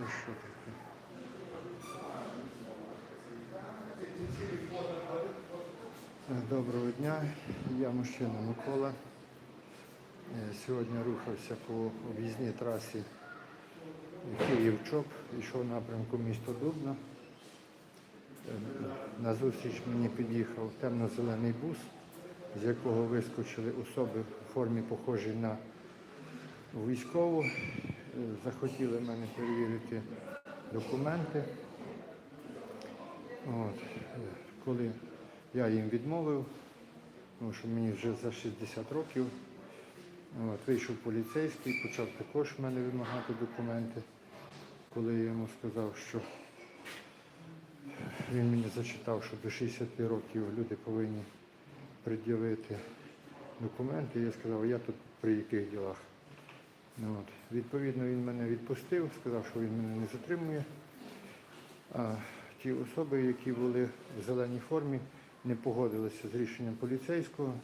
Це що таке? Доброго дня, я мужчина Микола. Е, Сьогодні рухався по об'їзній трасі Київ-Чоп, йшов напрямку місто. Е, На зустріч мені під'їхав темно-зелений бус, з якого вискочили особи в формі похожій на військову. Захотіли мене перевірити документи. От. Коли я їм відмовив, тому що мені вже за 60 років, от, вийшов поліцейський, почав також в мене вимагати документи. Коли я йому сказав, що він мені зачитав, що до 60 років люди повинні пред'явити документи, я сказав, я тут при яких ділах. Ну, От. Відповідно, він мене відпустив, сказав, що він мене не затримує. А ті особи, які були в зеленій формі, не погодилися з рішенням поліцейського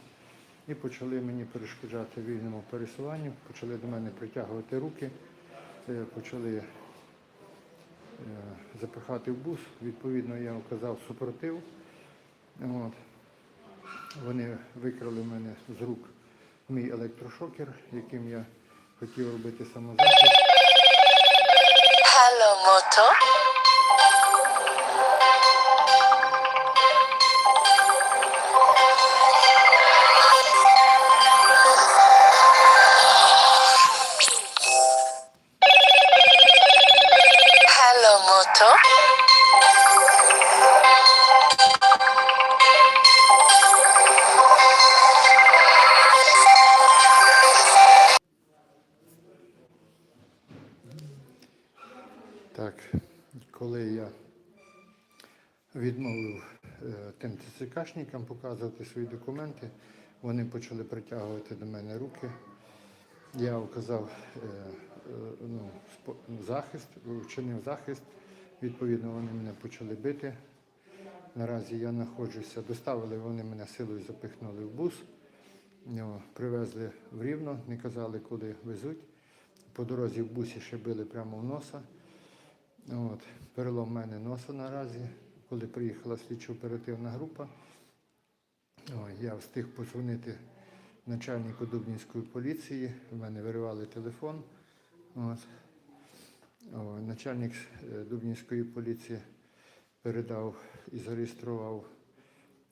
і почали мені перешкоджати вільному пересуванню, почали до мене притягувати руки, е, почали е, запихати в бус. Відповідно, я оказав супротив. От. Вони викрали мене з рук мій електрошокер, яким я хотів робити самозахист. Hello, Moto. Відмовив е, тим ТЦКшникам показувати свої документи, вони почали притягувати до мене руки. Я оказав е, е, ну, захист, вчинив захист. Відповідно, вони мене почали бити. Наразі я знаходжуся, доставили вони мене силою, запихнули в бус, ну, привезли в Рівно, не казали, куди везуть. По дорозі в бусі ще били прямо в носа. От, перелом в мене носа наразі, коли приїхала слідчо-оперативна група. Я встиг подзвонити начальнику Дубнівської поліції, в мене виривали телефон. От. Начальник е, Дубнівської поліції передав і зареєстрував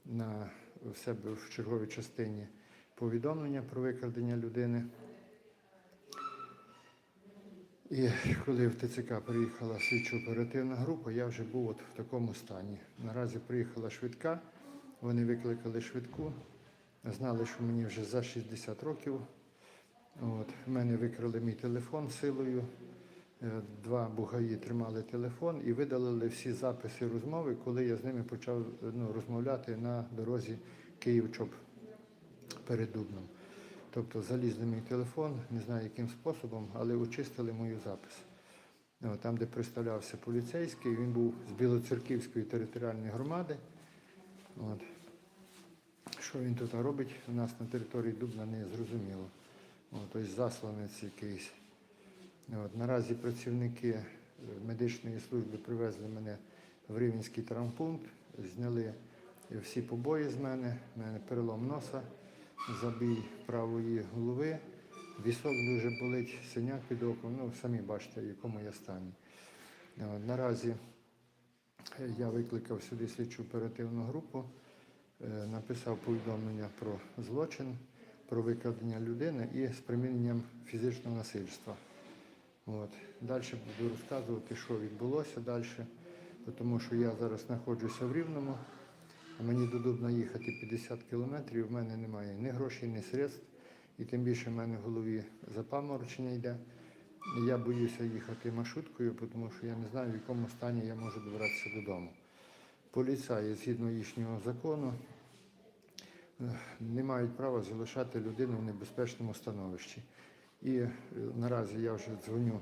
на в себе в черговій частині повідомлення про викрадення людини. І коли в ТЦК приїхала слідчо-оперативна група, я вже був от в такому стані. Наразі приїхала швидка, вони викликали швидку, знали, що мені вже за 60 років. От, мене викрали мій телефон силою. Е, Два бугаї тримали телефон і видалили всі записи розмови, коли я з ними почав ну, розмовляти на дорозі Київ-Чоп перед Дубном. Тобто залізли мій телефон, не знаю яким способом, але очистили мою запис. Там, де представлявся поліцейський, він був з Білоцерківської територіальної громади. От. Що він тут робить, у нас на території Дубна не зрозуміло. Тобто засланець якийсь. От, наразі працівники е, медичної служби привезли мене в Рівненський травмпункт, зняли всі побої з мене, в мене перелом носа, забій правої голови, вісок дуже болить, синяк під оком, ну самі бачите, в якому я стані. Наразі е, я викликав сюди слідчу оперативну групу, е, написав повідомлення про злочин, про викрадення людини і з приміненням фізичного насильства. От. Далі буду розказувати, що відбулося далі, тому що я зараз знаходжуся в Рівному, а мені до Дубна їхати 50 кілометрів, в мене немає ні грошей, ні средств, і тим більше в мене в голові запаморочення йде. Я боюся їхати маршруткою, тому що я не знаю, в якому стані я можу добратися додому. Поліцаї, згідно їхнього закону, не мають права залишати людину в небезпечному становищі. І е, наразі я вже дзвоню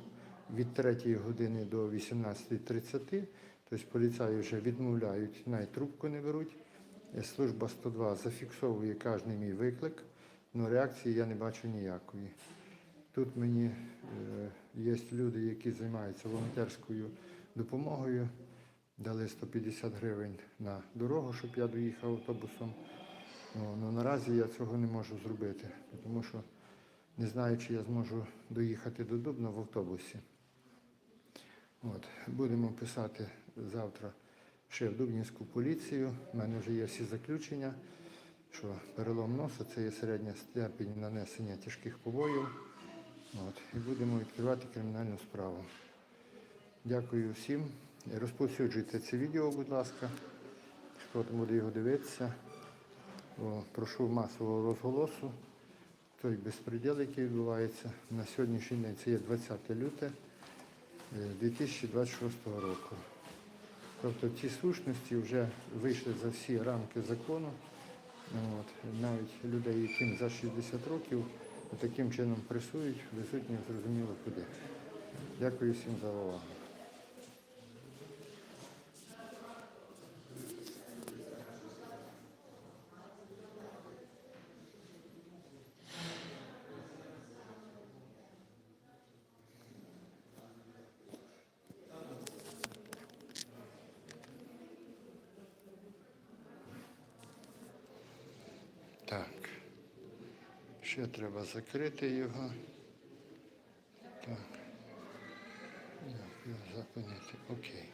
від 3 години до 18.30, тобто поліцаї вже відмовляють, навіть трубку не беруть. Служба 102 зафіксовує кожен мій виклик, але реакції я не бачу ніякої. Тут мені е, є люди, які займаються волонтерською допомогою. Дали 150 гривень на дорогу, щоб я доїхав автобусом. Ну, ну, наразі я цього не можу зробити, тому що не знаю, чи я зможу доїхати до Дубна в автобусі. От. Будемо писати завтра ще в Дубнівську поліцію. У мене вже є всі заключення, що перелом носа це є середня степень нанесення тяжких побоїв. От. І будемо відкривати кримінальну справу. Дякую всім. Розповсюджуйте це відео, будь ласка. Хто там буде його дивитися. О, прошу масового розголосу. Той безпреділ, який відбувається на сьогоднішній день, це є 20 люте е, 2026 року. Тобто ці сущності вже вийшли за всі рамки закону. От, навіть людей, яким за 60 років, таким чином пресують, везуть незрозуміло куди. Дякую всім за увагу. Так. Ще треба закрити його. Так. Як його зупинити? Окей.